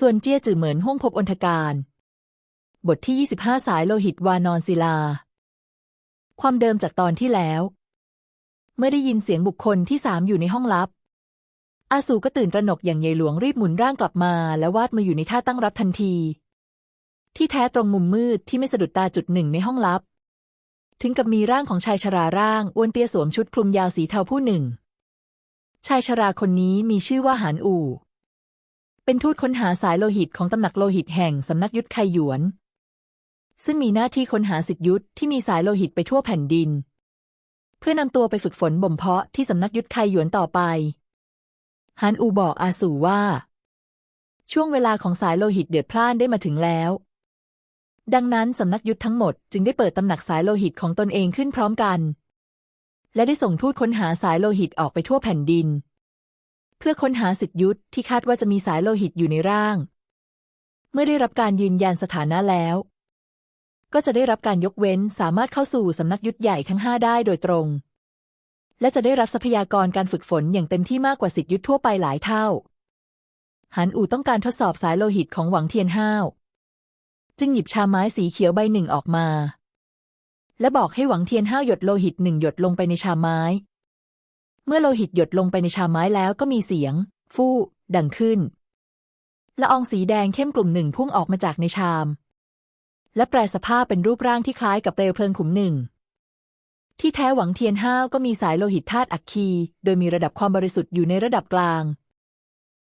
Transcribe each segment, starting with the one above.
ส่วนเจี้ยจือเหมินห้องพบอนทการ บทที่ 25 สายโลหิตวานอนศิลา ความเดิมจากตอนที่แล้ว เมื่อได้ยินเสียงบุคคลที่สามอยู่ในห้องลับ อาสูก็ตื่นตระหนกอย่างใหญ่หลวงรีบหมุนร่างกลับมา และวาดมืออยู่ในท่าตั้งรับทันที ที่แท้ตรงมุมมืดที่ไม่สะดุดตาจุดหนึ่งในห้องลับ ถึงกับมีร่างของชายชราร่างอ้วนเตี้ยสวมชุดคลุมยาวสีเทาผู้หนึ่ง ชายชราคนนี้มีชื่อว่าหานอู่ เป็นทูตค้นหาสายโลหิตของตำหนักโลหิตแห่งสำนักยุทธไคหยวน ซึ่งมีหน้าที่ค้นหาสิทธิยุทธที่มีสายโลหิตไปทั่วแผ่นดิน เพื่อนำตัวไปฝึกฝนบ่มเพาะที่สำนักยุทธไคหยวนต่อไปฮานอูบอกอาสูว่า ช่วงเวลาของสายโลหิตเดือดพล่านได้มาถึงแล้ว ดังนั้นสำนักยุทธทั้งหมดจึงได้เปิดตำหนักสายโลหิตของตนเองขึ้นพร้อมกัน และได้ส่งทูตค้นหาสายโลหิตออกไปทั่วแผ่นดิน เพื่อค้นหาสิทธิยุทธที่คาดว่าจะมีสายโลหิตอยู่ในร่าง เมื่อได้รับการยืนยันสถานะแล้ว ก็จะได้รับการยกเว้นสามารถเข้าสู่สำนักยุทธใหญ่ทั้งห้าได้โดยตรง และจะได้รับทรัพยากรการฝึกฝนอย่างเต็มที่มากกว่าสิทธิยุทธทั่วไปหลายเท่าหันอู่ต้องการทดสอบสายโลหิตของหวังเทียนห้าว จึงหยิบชาไม้สีเขียวใบหนึ่งออกมา และบอกให้หวังเทียนห้าวหยดโลหิตหนึ่งหยดลงไปในชาไม้ เมื่อโลหิตหยดลงไปในชาไม้แล้วก็มีเสียง ฟู่ดังขึ้นละอองสีแดงเข้มกลุ่มหนึ่งพุ่งออกมาจากในชาม และแปลสภาพเป็นรูปร่างที่คล้ายกับเปลวเพลิงขุมหนึ่ง ที่แท้หวังเทียนห้าวก็มีสายโลหิตธาตุอัคคี โดยมีระดับความบริสุทธิ์อยู่ในระดับกลาง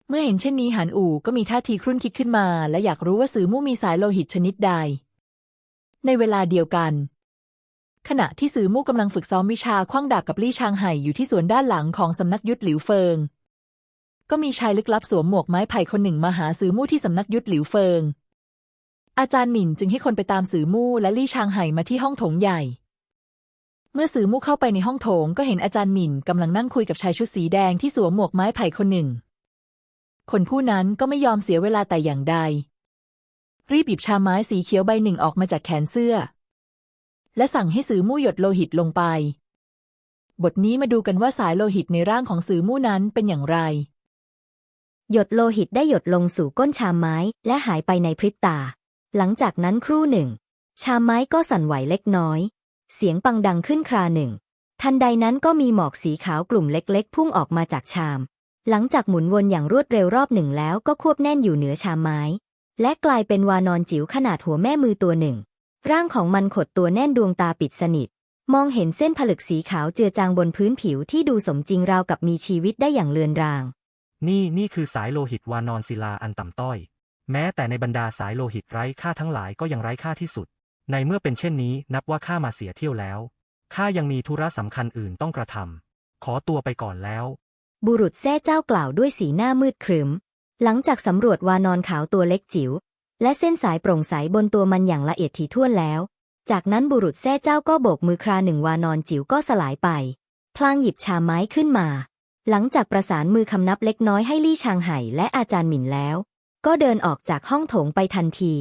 เมื่อเห็นเช่นนี้หันอู่ก็มีท่าทีครุ่นคิดขึ้นมา และอยากรู้ว่าสือมู่มีสายโลหิตชนิดใด ในเวลาเดียวกัน ขณะที่สือมู่กำลังฝึกซ้อมวิชาคว้างดาบกับลี่ชางไห่อยู่ที่สวนด้านหลังของสำนักยุทธหลิวเฟิง ก็มีชายลึกลับสวมหมวกไม้ไผ่คนหนึ่งมาหาสือมู่ที่สำนักยุทธหลิวเฟิง อาจารย์หมิ่นจึงให้คนไปตามสือมู่และลี่ชางไห่มาที่ห้องโถงใหญ่ เมื่อสือมู่เข้าไปในห้องโถงก็เห็นอาจารย์หมิ่นกำลังนั่งคุยกับชายชุดสีแดงที่สวมหมวกไม้ไผ่คนหนึ่ง คนผู้นั้นก็ไม่ยอมเสียเวลาแต่อย่างใด รีบหยิบชาไม้สีเขียวใบหนึ่งออกมาจากแขนเสื้อ และสั่งให้สือมู่หยดโลหิตลงไป บทนี้มาดูกันว่าสายโลหิตในร่างของสือมู่นั้นเป็นอย่างไร หยดโลหิตได้หยดลงสู่ก้นชามไม้และหายไปในพริบตา หลังจากนั้นครู่หนึ่ง ชามไม้ก็สั่นไหวเล็กน้อย เสียงปังดังขึ้นคราหนึ่ง ทันใดนั้นก็มีหมอกสีขาวกลุ่มเล็กๆ พุ่งออกมาจากชาม หลังจากหมุนวนอย่างรวดเร็วรอบหนึ่งแล้วก็ควบแน่นอยู่เหนือชามไม้ และกลายเป็นวานอนจิ๋วขนาดหัวแม่มือตัวหนึ่ง ร่างของมันขดตัวแน่นดวงตาปิดสนิท มองเห็นเส้นผลึกสีขาวเจือจางบนพื้นผิวที่ดูสมจริงราวกับมีชีวิตได้อย่างเลือนราง นี่นี่คือสายโลหิตวานอนศิลาอันต่ำต้อย แม้แต่ในบรรดาสายโลหิตไร้ค่าทั้งหลายก็ยังไร้ค่าที่สุด ในเมื่อเป็นเช่นนี้นับว่าข้ามาเสียเที่ยวแล้วข้ายังมีธุระสำคัญอื่นต้องกระทำขอตัวไปก่อนแล้ว บุรุษแท้เจ้ากล่าวด้วยสีหน้ามืดครึ้มหลังจากสำรวจวานอนขาวตัวเล็กจิ๋ว และเส้นสายโปร่งใสบนตัวมันอย่างละเอียดถี่ถ้วนแล้ว จากนั้นบุรุษแท้เจ้าก็โบกมือคราหนึ่งวานอนจิ๋วก็สลายไป พลางหยิบชาไม้ขึ้นมา หลังจากประสานมือคำนับเล็กน้อยให้ลี่ชางไห่และอาจารย์หมิ่นแล้ว ก็เดินออกจากห้องโถงไปทันที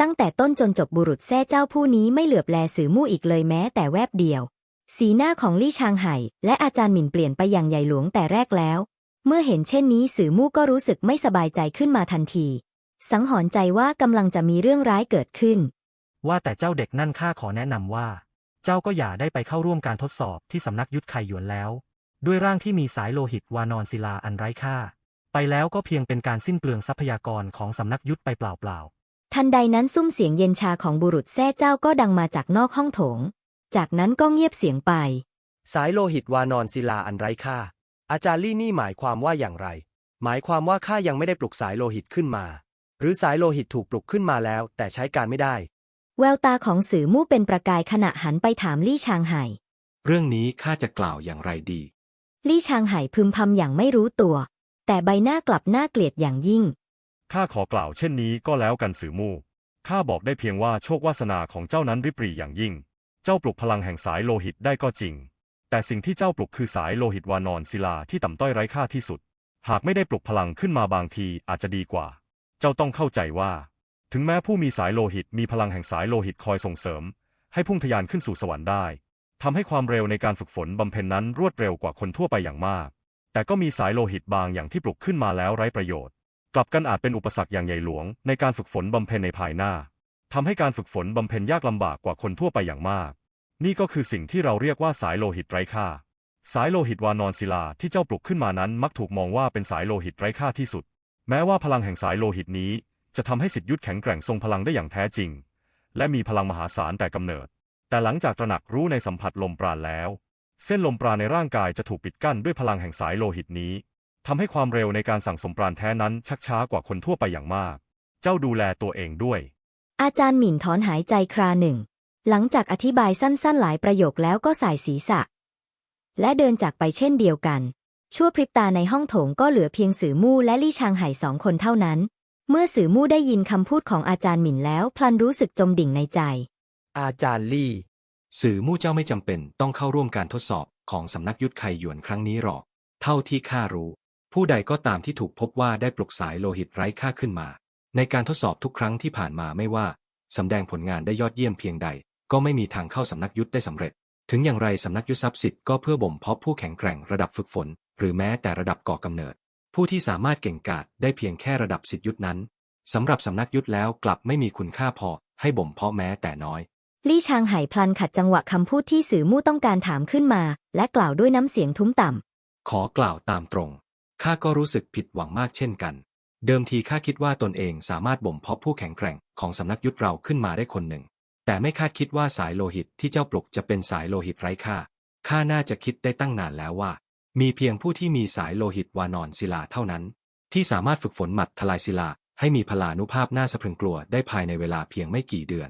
ตั้งแต่ต้นจนจบบุรุษแท้เจ้าผู้นี้ไม่เหลือบแลสือมู่อีกเลยแม้แต่แวบเดียว สีหน้าของลี่ชางไห่และอาจารย์หมิ่นเปลี่ยนไปอย่างใหญ่หลวงแต่แรกแล้ว เมื่อเห็นเช่นนี้สือมู่ก็รู้สึกไม่สบายใจขึ้นมาทันที สังหรณ์ใจว่ากำลังจะมีเรื่องร้ายเกิดขึ้น ว่าแต่เจ้าเด็กนั่นข้าขอแนะนำว่า เจ้าก็อย่าได้ไปเข้าร่วมการทดสอบที่สำนักยุทธไคหยวนแล้ว ด้วยร่างที่มีสายโลหิตวานอนศิลาอันไร้ค่า ไปแล้วก็เพียงเป็นการสิ้นเปลืองทรัพยากรของสำนักยุทธไปเปล่าทันใดนั้นซุ้มเสียงเย็นชาของบุรุษแท้เจ้าก็ดังมาจากนอกห้องโถง จากนั้นก็เงียบเสียงไป สายโลหิตวานอนศิลาอันไร้ค่า อาจารย์ลี่นี่หมายความว่าอย่างไร หมายความว่าข้ายังไม่ได้ปลุกสายโลหิตขึ้นมา หรือสายโลหิตถูกปลุกขึ้นมาแล้ว แต่ใช้การไม่ได้ แววตาของสือมู่เป็นประกายขณะหันไปถามลี่ชางไห่ เรื่องนี้ข้าจะกล่าวอย่างไรดี ลี่ชางไห่พึมพำอย่างไม่รู้ตัว แต่ใบหน้ากลับน่าเกลียดอย่างยิ่ง ข้าขอกล่าวเช่นนี้ก็แล้วกันสือมู่ ข้าบอกได้เพียงว่าโชควาสนาของเจ้านั้นริบหรี่อย่างยิ่ง เจ้าปลุกพลังแห่งสายโลหิตได้ก็จริง แต่สิ่งที่เจ้าปลุกคือสายโลหิตวานอนศิลาที่ต่ำต้อยไร้ค่าที่สุด หากไม่ได้ปลุกพลังขึ้นมาบางทีอาจจะดีกว่า เจ้าต้องเข้าใจว่า ถึงแม้ผู้มีสายโลหิตมีพลังแห่งสายโลหิตคอยส่งเสริม ให้พุ่งทะยานขึ้นสู่สวรรค์ได้ทำให้ความเร็วในการฝึกฝนบำเพ็ญนั้นรวดเร็วกว่าคนทั่วไปอย่างมาก แต่ก็มีสายโลหิตบางอย่างที่ปลุกขึ้นมาแล้วไร้ประโยชน์ กลับกันอาจเป็นอุปสรรคอย่างใหญ่หลวงในการฝึกฝนบำเพ็ญในภายหน้าทำให้การฝึกฝนบำเพ็ญยากลำบากกว่าคนทั่วไปอย่างมาก นี่ก็คือสิ่งที่เราเรียกว่าสายโลหิตไร้ค่า สายโลหิตวานอนศิลาที่เจ้าปลุกขึ้นมานั้นมักถูกมองว่าเป็นสายโลหิตไร้ค่าที่สุด แม้ว่าพลังแห่งสายโลหิตนี้ จะทำให้สิทธิยุทธแข็งแกร่งทรงพลังได้อย่างแท้จริง และมีพลังมหาศาลแต่กำเนิด แต่หลังจากตระหนักรู้ในสัมผัสลมปราณแล้ว เส้นลมปราณในร่างกายจะถูกปิดกั้นด้วยพลังแห่งสายโลหิตนี้ทำให้ความเร็วในการสั่งสมปราณแท้นั้นชักช้ากว่าคนทั่วไปอย่างมาก เจ้าดูแลตัวเองด้วย อาจารย์หมิ่นถอนหายใจคราหนึ่ง หลังจากอธิบายสั้นๆ หลายประโยคแล้วก็สายศีรษะ และเดินจากไปเช่นเดียวกัน ชั่วพริบตาในห้องโถงก็เหลือเพียงสือมู่และลี่ชางไห่สองคนเท่านั้น เมื่อสือมู่ได้ยินคำพูดของอาจารย์หมิ่นแล้วพลันรู้สึกจมดิ่งในใจ อาจารย์ลี่ สื่อมู่เจ้าไม่จำเป็นต้องเข้าร่วมการทดสอบของสำนักยุทธไคหยวนครั้งนี้หรอก เท่าที่ข้ารู้ ผู้ใดก็ตามที่ถูกพบว่าได้ปลุกสายโลหิตไร้ค่าขึ้นมา ในการทดสอบทุกครั้งที่ผ่านมาไม่ว่าสำแดงผลงานได้ยอดเยี่ยมเพียงใด ก็ไม่มีทางเข้าสำนักยุทธได้สำเร็จ ถึงอย่างไรสำนักยุทธทรัพย์สิทธิ์ก็เพื่อบ่มเพาะผู้แข็งแกร่งระดับฝึกฝน หรือแม้แต่ระดับก่อกำเนิด ผู้ที่สามารถเก่งกาจได้เพียงแค่ระดับสิทธิยุทธนั้นสำหรับสำนักยุทธแล้วกลับไม่มีคุณค่าพอให้บ่มเพาะแม้แต่น้อย ลี่ชางไห่พลันขัดจังหวะคำพูดที่สื่อมู่ต้องการถามขึ้นมา และกล่าวด้วยน้ำเสียงทุ้มต่ำขอกล่าวตามตรงข้าก็รู้สึกผิดหวังมากเช่นกัน เดิมทีข้าคิดว่าตนเองสามารถบ่มเพาะผู้แข็งแกร่งของสำนักยุทธเราขึ้นมาได้คนหนึ่ง แต่ไม่คาดคิดว่าสายโลหิตที่เจ้าปลุกจะเป็นสายโลหิตไร้ค่าข้าน่าจะคิดได้ตั้งนานแล้วว่า มีเพียงผู้ที่มีสายโลหิตวานอนศิลาเท่านั้น ที่สามารถฝึกฝนหมัดทลายศิลาให้มีพลานุภาพน่าสะพรึงกลัวได้ภายในเวลาเพียงไม่กี่เดือน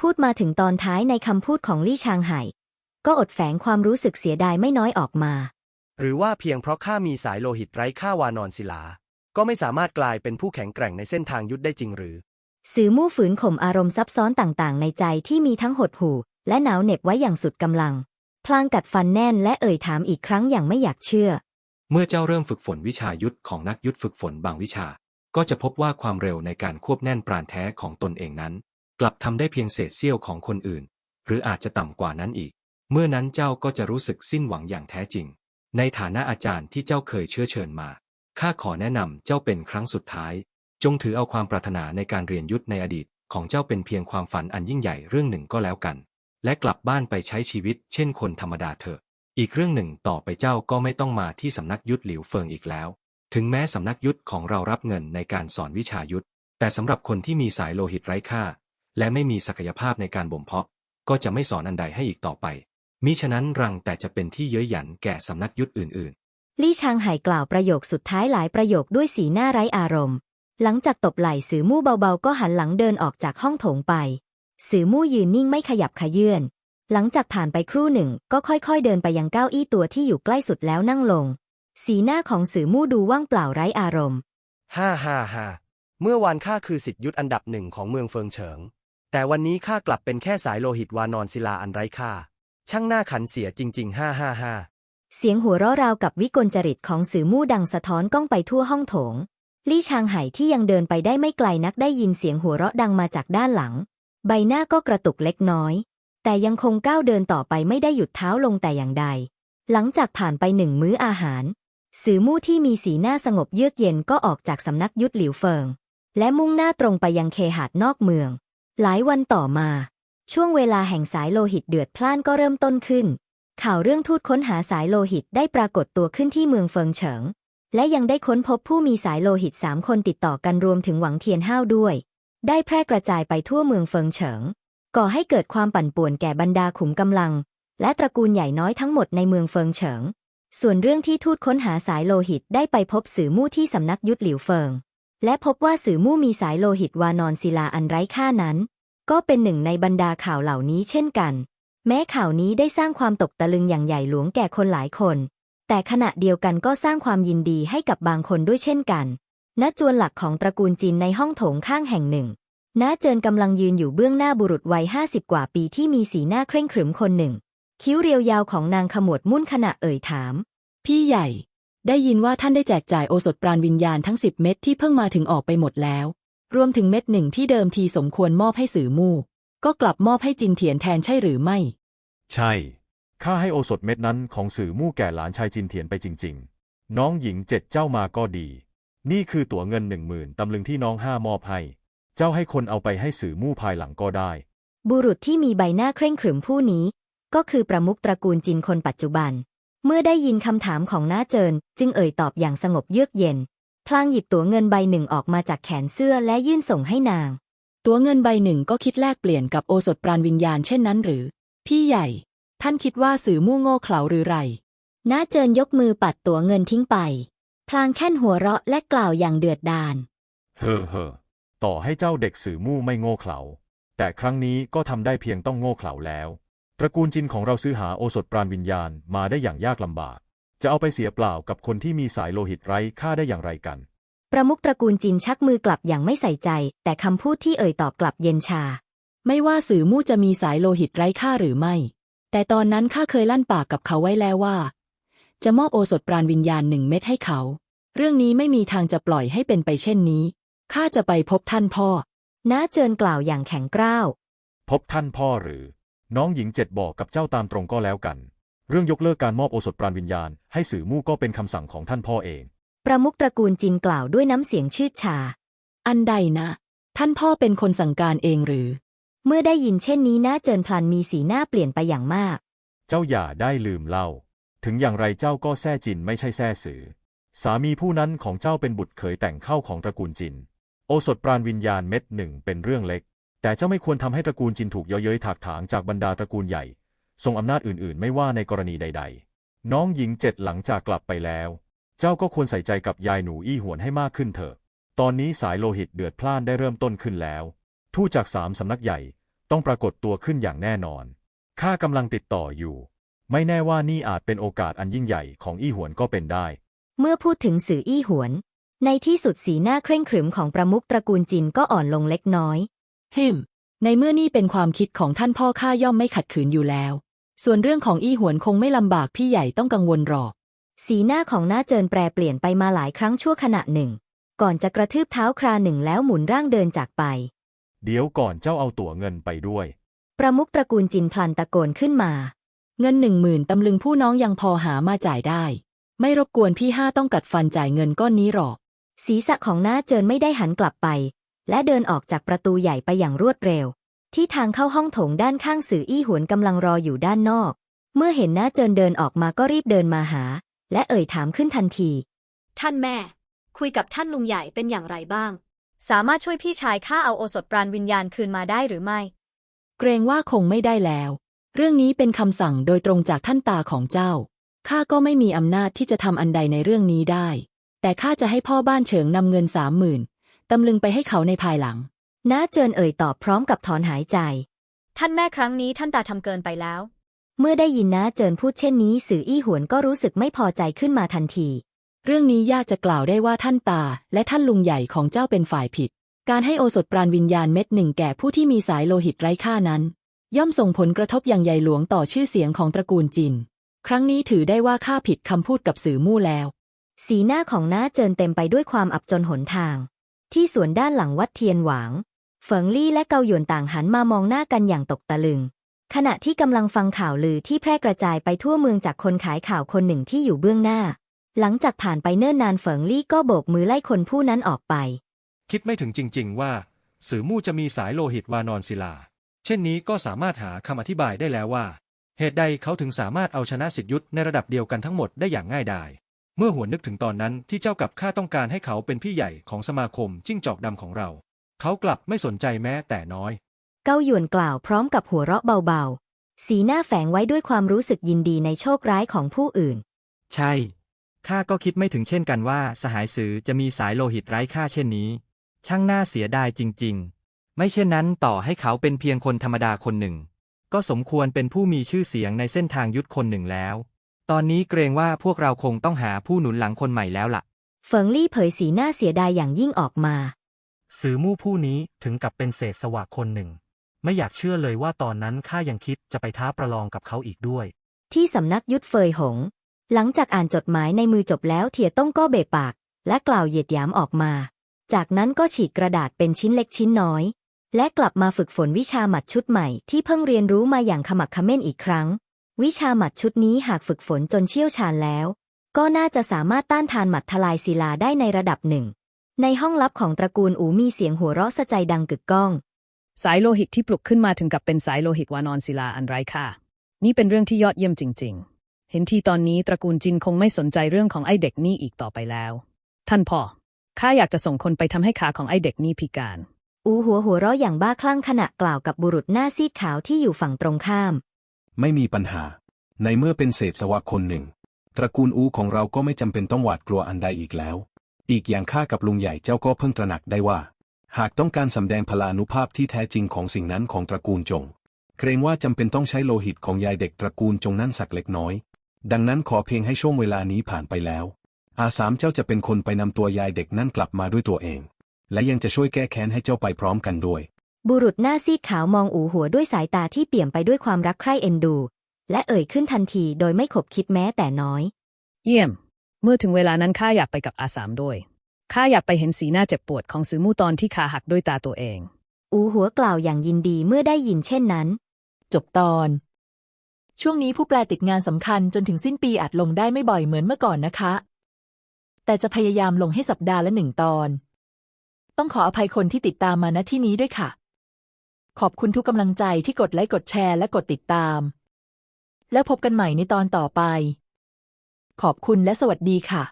พูดมาถึงตอนท้ายในคำพูดของลี่ชางไห่ ก็อดแฝงความรู้สึกเสียดายไม่น้อยออกมา หรือว่าเพียงเพราะข้ามีสายโลหิตไร้ค่าวานอนศิลา ก็ไม่สามารถกลายเป็นผู้แข็งแกร่งในเส้นทางยุทธได้จริงหรือ สื่อมู่ฝืนข่มอารมณ์ซับซ้อนต่างๆ ในใจที่มีทั้งหดหู่ และหนาวเหน็บไว้อย่างสุดกำลังพ ลางกัดฟันแน่นและเอ่ยถามอีกครั้งอย่างไม่อยากเชื่อ เมื่อเจ้าเริ่มฝึกฝนวิชายุทธของนักยุทธฝึกฝนบางวิชา ก็จะพบว่าความเร็วในการควบแน่นปราณแท้ของตนเองนั้น กลับทำได้เพียงเศษเสี้ยวของคนอื่น หรืออาจจะต่ำกว่านั้นอีก เมื่อนั้นเจ้าก็จะรู้สึกสิ้นหวังอย่างแท้จริง ในฐานะอาจารย์ที่เจ้าเคยเชื้อเชิญมาข้าขอแนะนำเจ้าเป็นครั้งสุดท้าย จงถือเอาความปรารถนาในการเรียนยุทธในอดีตของเจ้าเป็นเพียงความฝันอันยิ่งใหญ่เรื่องหนึ่งก็แล้วกัน และกลับบ้านไปใช้ชีวิตเช่นคนธรรมดาเถอะ อีกเรื่องหนึ่งต่อไปเจ้าก็ไม่ต้องมาที่สำนักยุทธหลิวเฟิงอีกแล้ว ถึงแม้สำนักยุทธของเรารับเงินในการสอนวิชายุทธ แต่สำหรับคนที่มีสายโลหิตไร้ค่า และไม่มีศักยภาพในการบ่มเพาะ ก็จะไม่สอนอันใดให้อีกต่อไป มิฉะนั้นรังแต่จะเป็นที่เย้ยหยันแก่สำนักยุทธอื่นๆ ลี่ชางไห่กล่าวประโยคสุดท้ายหลายประโยคด้วยสีหน้าไร้อารมณ์ หลังจากตบไหล่สือมู่เบาๆ ก็หันหลังเดินออกจากห้องโถงไป สือมู่ยืนนิ่งไม่ขยับขยื่นหลังจากผ่านไปครู่หนึ่งก็ค่อยๆเดินไปยังเก้าอี้ตัวที่อยู่ใกล้สุดแล้วนั่งลง สีหน้าของสือมู่ดูว่างเปล่าไร้อารมณ์ ฮ่าฮ่าฮ่าเมื่อวานข้าคือสิทธิยุทธอันดับหนึ่งของเมืองเฟิงเฉิง แต่วันนี้ข้ากลับเป็นแค่สายโลหิตวานอนศิลาอันไร้ค่า ช่างหน้าขันเสียจริง ๆ ฮ่าฮ่าฮ่าเสียงหัวเราะราวกับวิกลจริตของสื่อมู่ดังสะท้อนก้องไปทั่วห้องโถง ลี่ชางไห่ที่ยังเดินไปได้ไม่ไกลนักได้ยินเสียงหัวเราะดังมาจากด้านหลัง ใบหน้าก็กระตุกเล็กน้อย แต่ยังคงก้าวเดินต่อไปไม่ได้หยุดเท้าลงแต่อย่างใด หลังจากผ่านไปหนึ่งมื้ออาหาร สือมู่ที่มีสีหน้าสงบเยือกเย็นก็ออกจากสำนักยุทธหลิวเฟิง และมุ่งหน้าตรงไปยังเคหาดนอกเมือง หลายวันต่อมา ช่วงเวลาแห่งสายโลหิตเดือดพล่านก็เริ่มต้นขึ้น ข่าวเรื่องทูตค้นหาสายโลหิตได้ปรากฏตัวขึ้นที่เมืองเฟิงเฉิง และยังได้ค้นพบผู้มีสายโลหิตสามคนติดต่อกันรวมถึงหวังเทียนห้าวด้วย ได้แพร่กระจายไปทั่วเมืองเฟิงเฉิง ก่อให้เกิดความปั่นป่วนแก่บรรดาขุมกำลัง และตระกูลใหญ่น้อยทั้งหมดในเมืองเฟิงเฉิง ส่วนเรื่องที่ทูตค้นหาสายโลหิตได้ไปพบสื่อมู่ที่สำนักยุทธหลิวเฟิง และพบว่าสื่อมู่มีสายโลหิตวานอนศิลาอันไร้ค่านั้น ก็เป็นหนึ่งในบรรดาข่าวเหล่านี้เช่นกัน แม้ข่าวนี้ได้สร้างความตกตะลึงอย่างใหญ่หลวงแก่คนหลายคน แต่ขณะเดียวกันก็สร้างความยินดีให้กับบางคนด้วยเช่นกัน ณจวนหลักของตระกูลจีนในห้องโถงข้างแห่งหนึ่งณเจินกำลังยืนอยู่เบื้องหน้าบุรุษวัยห้าสิบกว่าปีที่มีสีหน้าเคร่งขรึมคนหนึ่ง คิ้วเรียวยาวของนางขมวดมุ่นขณะเอ่ยถาม พี่ใหญ่ ได้ยินว่าท่านได้แจกจ่ายโอสถปราณวิญญาณทั้งสิบเม็ดที่เพิ่งมาถึงออกไปหมดแล้ว รวมถึงเม็ดหนึ่งที่เดิมทีสมควรมอบให้สื่อมู่ ก็กลับมอบให้จินเถียนแทนใช่หรือไม่ ใช่ข้าให้โอสถเม็ดนั้นของสื่อมู่แก่หลานชายจินเถียนไปจริง ๆ น้องหญิงเจ็ดเจ้ามาก็ดี นี่คือตั๋วเงินหนึ่งหมื่นตำลึงที่น้องห้ามอบให้ เจ้าให้คนเอาไปให้สื่อมู่ภายหลังก็ได้ บุรุษที่มีใบหน้าเคร่งขรึมผู้นี้ ก็คือประมุขตระกูลจินคนปัจจุบัน เมื่อได้ยินคำถามของน้าเจิน จึงเอ่ยตอบอย่างสงบเยือกเย็น พลางหยิบตั๋วเงินใบหนึ่งออกมาจากแขนเสื้อและยื่นส่งให้นาง ตัวเงินใบหนึ่งก็คิดแลกเปลี่ยนกับโอสถปราณวิญญาณเช่นนั้นหรือ พี่ใหญ่ ท่านคิดว่าสื่อมู่โง่เขลาหรือไรน้าเจินยกมือปัดตั๋วเงินทิ้งไป พลางแค่นหัวเราะและกล่าวอย่างเดือดดาล เฮ่อเฮ่อต่อให้เจ้าเด็กสื่อมู่ไม่โง่เขลา แต่ครั้งนี้ก็ทำได้เพียงต้องโง่เขลาแล้ว ตระกูลจินของเราซื้อหาโอสถปราณวิญญาณมาได้อย่างยากลำบาก จะเอาไปเสียเปล่ากับคนที่มีสายโลหิตไร้ค่าได้อย่างไรกัน ประมุขตระกูลจินชักมือกลับอย่างไม่ใส่ใจ แต่คำพูดที่เอ่ยตอบกลับเย็นชา ไม่ว่าสื่อมู่จะมีสายโลหิตไร้ค่าหรือไม่ แต่ตอนนั้นข้าเคยลั่นปากกับเขาไว้แล้วว่า จะมอบโอสถปราณวิญญาณหนึ่งเม็ดให้เขา เรื่องนี้ไม่มีทางจะปล่อยให้เป็นไปเช่นนี้ ข้าจะไปพบท่านพ่อ น้าเจินกล่าวอย่างแข็งกร้าว พบท่านพ่อหรือ น้องหญิงเจ็ดบอกกับเจ้าตามตรงก็แล้วกัน เรื่องยกเลิกการมอบโอสถปราณวิญญาณ ให้สื่อมู่ก็เป็นคำสั่งของท่านพ่อเอง ประมุขตระกูลจินกล่าวด้วยน้ำเสียงชืดชา อันใดนะ ท่านพ่อเป็นคนสั่งการเองหรือ เมื่อได้ยินเช่นนี้น้าเจินพลันมีสีหน้าเปลี่ยนไปอย่างมาก เจ้าอย่าได้ลืมเล่า ถึงอย่างไรเจ้าก็แซ่จินไม่ใช่แซ่สือ สามีผู้นั้นของเจ้าเป็นบุตรเขยแต่งเข้าของตระกูลจิน โอสถปราณวิญญาณเม็ดหนึ่งเป็นเรื่องเล็ก แต่เจ้าไม่ควรทำให้ตระกูลจินถูกเย่อเย้ยถากถางจากบรรดาตระกูลใหญ่ ทรงอำนาจอื่นๆ ไม่ว่าในกรณีใด ๆ น้องหญิงเจ็ดหลังจากกลับไปแล้ว เจ้าก็ควรใส่ใจกับยายหนูอี้หวนให้มากขึ้นเถอะ ตอนนี้สายโลหิตเดือดพล่านได้เริ่มต้นขึ้นแล้ว ทูตจากสามสำนักใหญ่ต้องปรากฏตัวขึ้นอย่างแน่นอน ข้ากำลังติดต่ออยู่ ไม่แน่ว่านี่อาจเป็นโอกาสอันยิ่งใหญ่ของอี้หวนก็เป็นได้ เมื่อพูดถึงสื่ออี้หวน ในที่สุดสีหน้าเคร่งขรึมของประมุขตระกูลจินก็อ่อนลงเล็กน้อยฮิมในเมื่อนี่เป็นความคิดของท่านพ่อข้าย่อมไม่ขัดขืนอยู่แล้ว ส่วนเรื่องของอี้หวนคงไม่ลำบากพี่ใหญ่ต้องกังวลหรอก สีหน้าของน้าเจินแปรเปลี่ยนไปมาหลายครั้งชั่วขณะหนึ่ง ก่อนจะกระทืบเท้าคราหนึ่งแล้วหมุนร่างเดินจากไป เดี๋ยวก่อนเจ้าเอาตั๋วเงินไปด้วย ประมุขตระกูลจินพลันตะโกนขึ้นมา เงินหนึ่งหมื่นตำลึงผู้น้องยังพอหามาจ่ายได้ ไม่รบกวนพี่ห้าต้องกัดฟันจ่ายเงินก้อนนี้หรอก ศีรษะของน้าเจินไม่ได้หันกลับไป และเดินออกจากประตูใหญ่ไปอย่างรวดเร็ว ที่ทางเข้าห้องโถงด้านข้างสื่ออี้หวนกำลังรออยู่ด้านนอก เมื่อเห็นน้าเจินเดินออกมาก็รีบเดินมาหา และเอ่ยถามขึ้นทันที ท่านแม่ คุยกับท่านลุงใหญ่เป็นอย่างไรบ้าง สามารถช่วยพี่ชายข้าเอาโอสถปราณวิญญาณคืนมาได้หรือไม่ เกรงว่าคงไม่ได้แล้ว เรื่องนี้เป็นคำสั่งโดยตรงจากท่านตาของเจ้า ข้าก็ไม่มีอำนาจที่จะทำอันใดในเรื่องนี้ได้ แต่ข้าจะให้พ่อบ้านเฉิงนำเงินสามหมื่นตำลึงไปให้เขาในภายหลัง น้าเจินเอ่ยตอบพร้อมกับถอนหายใจ ท่านแม่ครั้งนี้ท่านตาทำเกินไปแล้ว เมื่อได้ยินน้าเจินพูดเช่นนี้ สื่ออี้หวนก็รู้สึกไม่พอใจขึ้นมาทันที เรื่องนี้ยากจะกล่าวได้ว่าท่านตา และท่านลุงใหญ่ของเจ้าเป็นฝ่ายผิด การให้โอสถปราณวิญญาณเม็ดหนึ่งแก่ผู้ที่มีสายโลหิตไร้ค่านั้น ย่อมส่งผลกระทบอย่างใหญ่หลวงต่อชื่อเสียงของตระกูลจิน ครั้งนี้ถือได้ว่าข้าผิดคำพูดกับสื่อมู่แล้ว สีหน้าของน้าเจินเต็มไปด้วยความอับจนหนทาง ที่สวนด้านหลังวัดเทียนหวาง เฟิงลี่และเกาหยวนต่างหันมามองหน้ากันอย่างตกตะลึง ขณะที่กำลังฟังข่าวลือที่แพร่กระจายไปทั่วเมืองจากคนขายข่าวคนหนึ่งที่อยู่เบื้องหน้า หลังจากผ่านไปเนิ่นนานเฟิงลี่ก็โบกมือไล่คนผู้นั้นออกไป คิดไม่ถึงจริง ๆ ว่า สื่อมู่จะมีสายโลหิตวานอนศิลา เช่นนี้ก็สามารถหาคำอธิบายได้แล้วว่า เหตุใดเขาถึงสามารถเอาชนะสิทธิยุทธในระดับเดียวกันทั้งหมดได้อย่างง่ายดาย เมื่อหวนนึกถึงตอนนั้นที่เจ้ากับข้าต้องการให้เขาเป็นพี่ใหญ่ของสมาคมจิ้งจอกดำของเรา เขากลับไม่สนใจแม้แต่น้อย เกาหยวนกล่าวพร้อมกับหัวเราะเบาๆ สีหน้าแฝงไว้ด้วยความรู้สึกยินดีในโชคร้ายของผู้อื่น ใช่ ข้าก็คิดไม่ถึงเช่นกันว่า สหายสือจะมีสายโลหิตไร้ค่าเช่นนี้ ช่างน่าเสียดายจริง ๆ ไม่เช่นนั้นต่อให้เขาเป็นเพียงคนธรรมดาคนหนึ่ง ก็สมควรเป็นผู้มีชื่อเสียงในเส้นทางยุทธคนหนึ่งแล้ว ตอนนี้เกรงว่าพวกเราคงต้องหาผู้หนุนหลังคนใหม่แล้วล่ะ เฟิงลี่เผยสีหน้าเสียดายอย่างยิ่งออกมา สื่อมู่ผู้นี้ถึงกับเป็นเศษสวะคนหนึ่ง ไม่อยากเชื่อเลยว่าตอนนั้นข้ายังคิดจะไปท้าประลองกับเขาอีกด้วย ที่สำนักยุทธเฟยหง หลังจากอ่านจดหมายในมือจบแล้วเถียต้งก็เบะปาก และกล่าวเหยียดหยามออกมา จากนั้นก็ฉีกกระดาษเป็นชิ้นเล็กชิ้นน้อย และกลับมาฝึกฝนวิชาหมัดชุดใหม่ที่เพิ่งเรียนรู้มาอย่างขมักเขม้นอีกครั้ง วิชาหมัดชุดนี้หากฝึกฝนจนเชี่ยวชาญแล้ว ก็น่าจะสามารถต้านทานหมัดทลายศิลาได้ในระดับหนึ่ง ในห้องลับของตระกูลอูมีเสียงหัวเราะสะใจดังกึกก้อง สายโลหิตที่ปลุกขึ้นมาถึงกับเป็นสายโลหิตวานอนศิลาอันไร้ค่านี่เป็นเรื่องที่ยอดเยี่ยมจริง ๆ เห็นทีตอนนี้ตระกูลจินคงไม่สนใจเรื่องของไอ้เด็กนี่อีกต่อไปแล้ว ท่านพ่อข้าอยากจะส่งคนไปทำให้ขาของไอ้เด็กนี่พิการ อูหัวหัวเราะอย่างบ้าคลั่งขณะกล่าวกับบุรุษหน้าซีดขาวที่อยู่ฝั่งตรงข้าม ไม่มีปัญหา ในเมื่อเป็นเศษสวะคนหนึ่ง ตระกูลอูของเราก็ไม่จำเป็นต้องหวาดกลัวอันใดอีกแล้ว อีกอย่างข้ากับลุงใหญ่เจ้าก็เพิ่งตระหนักได้ว่า หากต้องการสำแดงพลานุภาพที่แท้จริงของสิ่งนั้นของตระกูลจง เกรงว่าจำเป็นต้องใช้โลหิตของยายเด็กตระกูลจงนั่นสักเล็กน้อย ดังนั้นขอเพียงให้ช่วงเวลานี้ผ่านไปแล้ว อาสามเจ้าจะเป็นคนไปนำตัวยายเด็กนั่นกลับมาด้วยตัวเอง และยังจะช่วยแก้แค้นให้เจ้าไปพร้อมกันด้วย บุรุษหน้าซีดขาวมองอูหัวด้วยสายตาที่เปี่ยมไปด้วยความรักใคร่เอ็นดู และเอ่ยขึ้นทันทีโดยไม่ขบคิดแม้แต่น้อย เยี่ยม เมื่อถึงเวลานั้นข้าอยากไปกับอาสามด้วยข้าอยากไปเห็นสีหน้าเจ็บปวดของซือมู่ตอนที่ขาหักด้วยตาตัวเอง อูหัวกล่าวอย่างยินดีเมื่อได้ยินเช่นนั้น จบตอน ช่วงนี้ผู้แปลติดงานสำคัญจนถึงสิ้นปีอาจลงได้ไม่บ่อยเหมือนเมื่อก่อนนะคะ แต่จะพยายามลงให้สัปดาห์ละหนึ่งตอน ต้องขออภัยคนที่ติดตามมาณที่นี้ด้วยค่ะ ขอบคุณทุกกำลังใจที่กดไลค์กดแชร์และกดติดตาม แล้วพบกันใหม่ในตอนต่อไป ขอบคุณและสวัสดีค่ะ